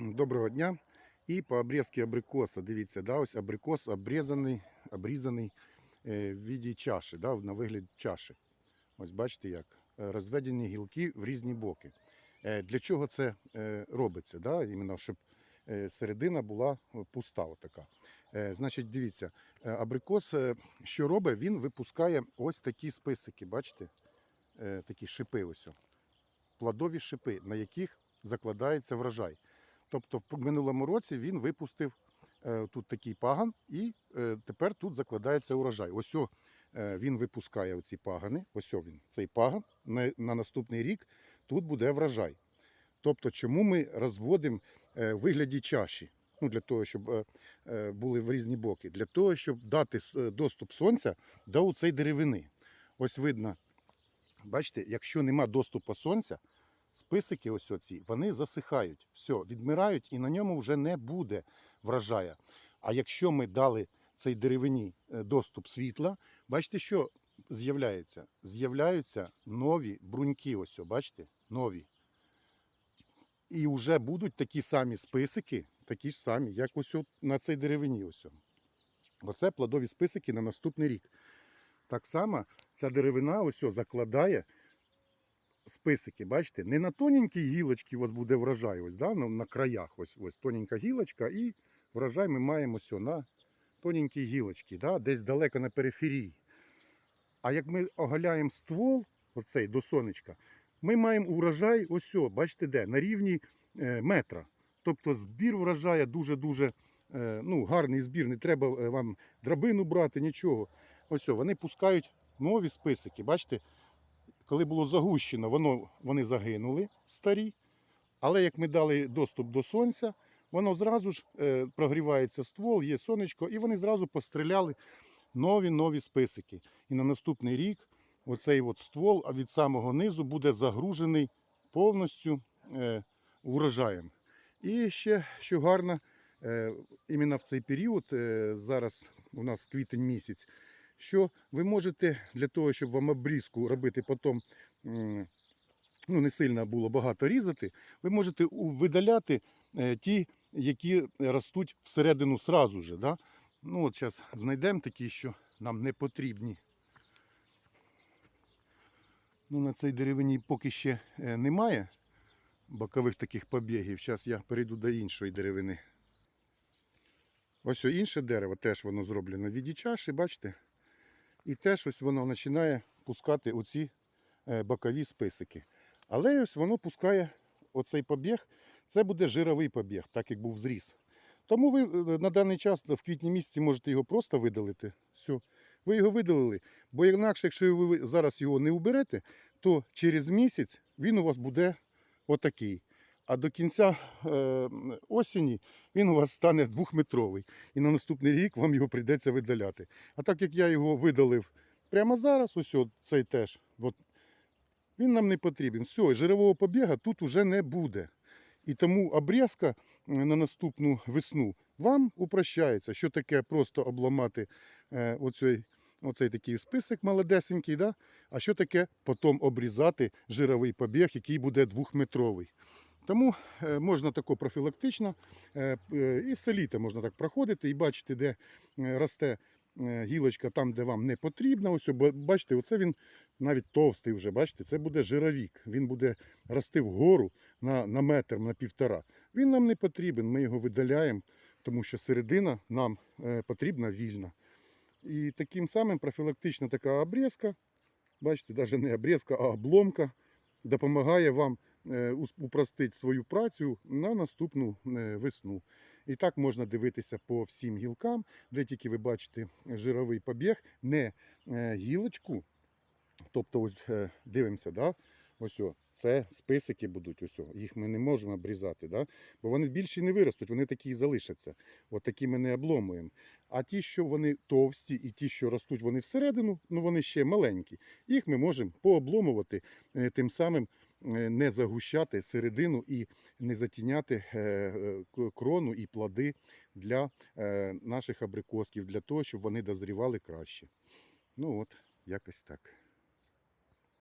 Доброго дня. І по обрізці абрикоса. Дивіться, да, ось абрикос обрізаний, обрізаний е, в віді чаші, да, на вигляд чаші. Ось бачите як. Е, Розведені гілки в різні боки. Е, Для чого це робиться? Да? Іменно, щоб середина була пуста. Отака. Значить, дивіться, абрикос, що робить, він випускає ось такі списики, бачите? Такі шипи ось. Плодові шипи, на яких закладається врожай. Тобто в минулому році він випустив е, тут такий паган, і е, тепер тут закладається урожай. Ось о, е, він випускає оці пагани. Ось о він, цей паган. На, на наступний рік тут буде врожай. Тобто, чому ми розводимо в вигляді чаші? Ну, для того, щоб були в різні боки, для того, щоб дати доступ сонця до цієї деревини. Ось видно, бачите, якщо нема доступу сонця, списики ось оці, вони засихають, все, відмирають і на ньому вже не буде врожая. А якщо ми дали цій деревині е, доступ світла, бачите, що з'являється? З'являються нові бруньки, ось, о, бачите, нові. І вже будуть такі самі списики, такі ж самі, як ось на цій деревині. Ось. Оце плодові списики на наступний рік. Так само ця деревина ось закладає списики, бачите, не на тоненькій гілочці у вас буде врожай, ось, да, на, на краях, ось, ось тоненька гілочка, і врожай ми маємо ось на тоненькій гілочці, да, десь далеко на периферії. А як ми оголяємо ствол, оцей до сонечка, ми маємо урожай, ось, о, бачите де, на рівні е, метра. Тобто збір врожаю дуже-дуже е, ну, гарний збір, не треба е, вам драбину брати, нічого. Ось, о, вони пускають нові списики, бачите, коли було загущено, воно, вони загинули старі. Але як ми дали доступ до сонця, воно зразу ж е, прогрівається ствол, є сонечко, і вони зразу постріляли нові нові списики. І на наступний рік оцей от ствол від самого низу буде загружений повністю е, урожаєм. І ще що гарно, е, іменно в цей період, зараз у нас квітень місяць, що ви можете для того, щоб вам обрізку робити потім, ну не сильно було багато різати, ви можете видаляти е, ті, які ростуть всередину сразу же. Да? Ну от зараз знайдемо такі, що нам не потрібні. Ну, на цій деревині поки ще е, немає бокових таких побігів. Зараз я перейду до іншої деревини. Ось інше дерево, теж воно зроблено в віді чаші, бачите? І теж ось воно починає пускати оці е, бокові списики. Але ось воно пускає оцей побіг, це буде жировий побіг, так як був зріз. Тому ви е, на даний час в квітні місяці можете його просто видалити. Все. Ви його видалили. Бо інакше, якщо ви зараз його не уберете, то через місяць він у вас буде отакий. А до кінця е, осені він у вас стане двохметровий. І на наступний рік вам його прийдеться видаляти. А так як я його видалив прямо зараз, ось цей теж, от, він нам не потрібен. Все, жирового побіга тут уже не буде. І тому обрізка е, на наступну весну вам упрощається. Що таке просто обламати е, оцей, оцей такий список молодесенький, да? а що таке потім обрізати жировий побіг, який буде двохметровий. Тому е, можна тако профілактично е, е, і все літо можна так проходити і бачити, де росте гілочка там, де вам не потрібно. Ось, бачите, оце він навіть товстий вже, бачите, це буде жировік. Він буде рости вгору на, на метр, на півтора. Він нам не потрібен, ми його видаляємо, тому що середина нам потрібна вільна. І таким самим профілактична така обрізка, бачите, навіть не обрізка, а обломка, допомагає вам е, упростити свою працю на наступну е, весну. І так можна дивитися по всім гілкам, де тільки ви бачите жировий побіг, не е, гілочку. Тобто, ось дивимося, да? ось о, це списики будуть, ось о. їх ми не можемо обрізати, да? бо вони більше не виростуть, вони такі і залишаться. От такі ми не обломуємо. А ті, що вони товсті, і ті, що ростуть вони всередину, ну вони ще маленькі. Їх ми можемо пообломувати, тим самим не загущати середину і не затіняти е, е, крону і плоди для е, наших абрикосків, для того, щоб вони дозрівали краще. Ну от, якось так.